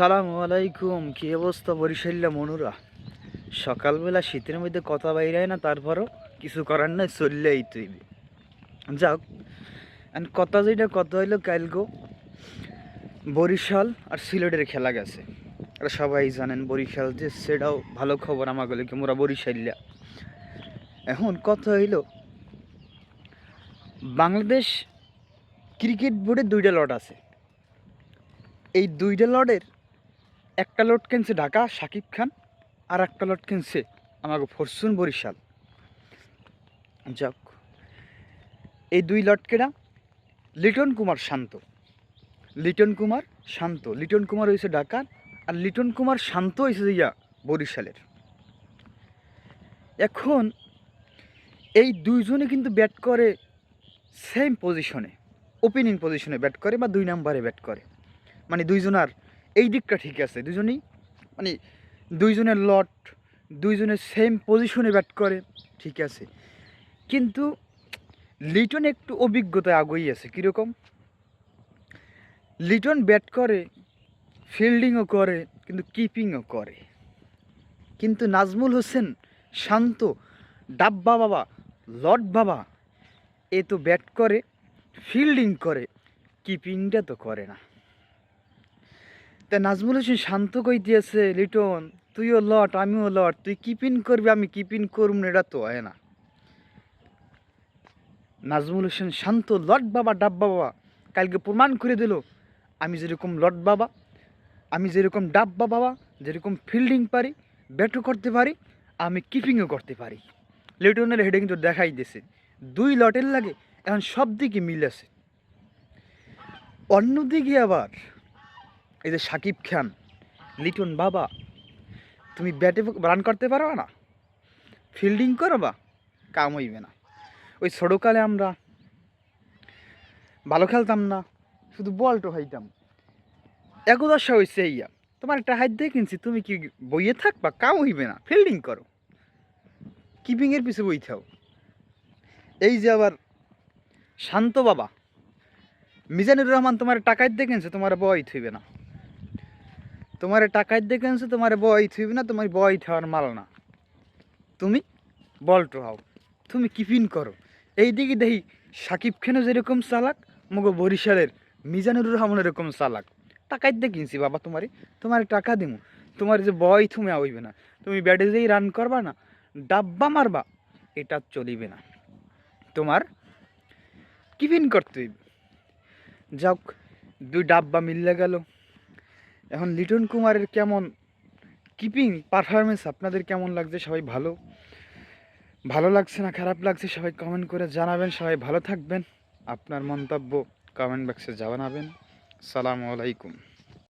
আসসালামু আলাইকুম, কি অবস্থা বরিশাল্লা মনুরা? সকালবেলা শীতের মধ্যে কথা বাইরে বাইরায় না, তারপরও কিছু করার নাই, চললেই তুই। যাক কথা যেটা, কথা হইল কালগো বরিশাল আর সিলেটের খেলা গেছে। আর সবাই জানেন বরিশাল যে, সেটাও ভালো খবর আমাকে কি মোরা বরিশাল্লা। এখন কথা হইল, বাংলাদেশ ক্রিকেট বোর্ডে দুইটা লট আছে। এই দুইটা লটের একটা লট কিনছে ঢাকা, সাকিব খান, আর একটা লট কিনছে আমাকে ফরচুন বরিশাল। যাক, এই দুই লট কেনা লিটন কুমার শান্ত। লিটন কুমার শান্ত। লিটন কুমার হয়েছে ঢাকার, আর লিটন কুমার শান্ত হয়েছে ইয়া, বরিশালের। এখন এই দুইজনে কিন্তু ব্যাট করে সেম পজিশনে ওপেনিং পজিশনে ব্যাট করে বা দুই নাম্বারে ব্যাট করে। মানে দুইজনার এই দিকটা ঠিক আছে, দুজনেই। মানে দুইজনের লট দুইজনের সেম পজিশনে ব্যাট করে, ঠিক আছে। কিন্তু লিটন একটু অভিজ্ঞতায় আগেই আছে, কীরকম? লিটন ব্যাট করে ফিল্ডিংও করে, কিন্তু কিপিংও করে। কিন্তু নাজমুল হোসেন শান্ত ডাব্বা বাবা লট বাবা, এ তো ব্যাট করে ফিল্ডিং করে কিপিংটা তো করে না। তা নাজমুল হোসেন শান্ত কই দিয়েছে, লিটন? তুইও লট, আমিও লট। তুই কিপিন করবি, আমি কিপিন করব না, এটা তো হয় না। নাজমুল হোসেন শান্ত, লট বাবা, ডাব বাবা। কালকে প্রমাণ করে দিল, আমি যেরকম লট বাবা, আমি যেরকম ডাব বাবা, যেরকম ফিল্ডিং পারি, ব্যাটও করতে পারি, আমি কিপিংও করতে পারি। লিটনের হেডে কিন্তু দেখাই দিয়েছে, দুই লটের লাগে, এখন সব দিকে মিল আছে। অন্যদিকে আবার এই যে সাকিব খান, লিটন বাবা, তুমি ব্যাটে রান করতে পারবা না? ফিল্ডিং করবা? কাম হইবে না। ওই ছোটোকালে আমরা ভালো খেলতাম না, শুধু বলটো হইতাম একদশা হয়েছে ইয়া তোমার একটা হাত দিয়ে কিনছি, তুমি কি বইয়ে থাকবা? কাম হইবে না ফিল্ডিং করো। কিপিংয়ের পিছু বই থাও এই যে আবার শান্ত বাবা, মিজানুর রহমান তোমার টাকায় কিনছে, তোমার বয় থইবে না। তোমার টাকায় দিয়ে কিনছে তোমার বয় থইবে না, তোমার বয় থাওয়ার মাল না। তুমি বলটো হও, তুমি কিপিন করো। এই দিকে দেখি সাকিব খানও যেরকম চালাক, মগো বরিশালের মিজানুর রহমান এরকম চালাক। টাকায় দিয়ে কিনছি বাবা তোমারে, তোমার টাকা দিমু। তোমার যে বয় তুমি আইবে না, তুমি ব্যাটে যেই রান করবা না, ডাব্বা মারবা, এটা চলিবে না। তোমার কিপিন করতে যাক, দুই ডাব্বা মিললে গেল। এখন লিটন কুমারের কেমন কিপিং পারফরমেন্স আপনাদের কেমন লাগছে? সবাই ভালো? ভালো লাগছে না খারাপ লাগছে? সবাই কমেন্ট করে জানাবেন। সবাই ভালো থাকবেন। আপনার মন্তব্য কমেন্ট বক্সে জানাবেন। সালামু আলাইকুম।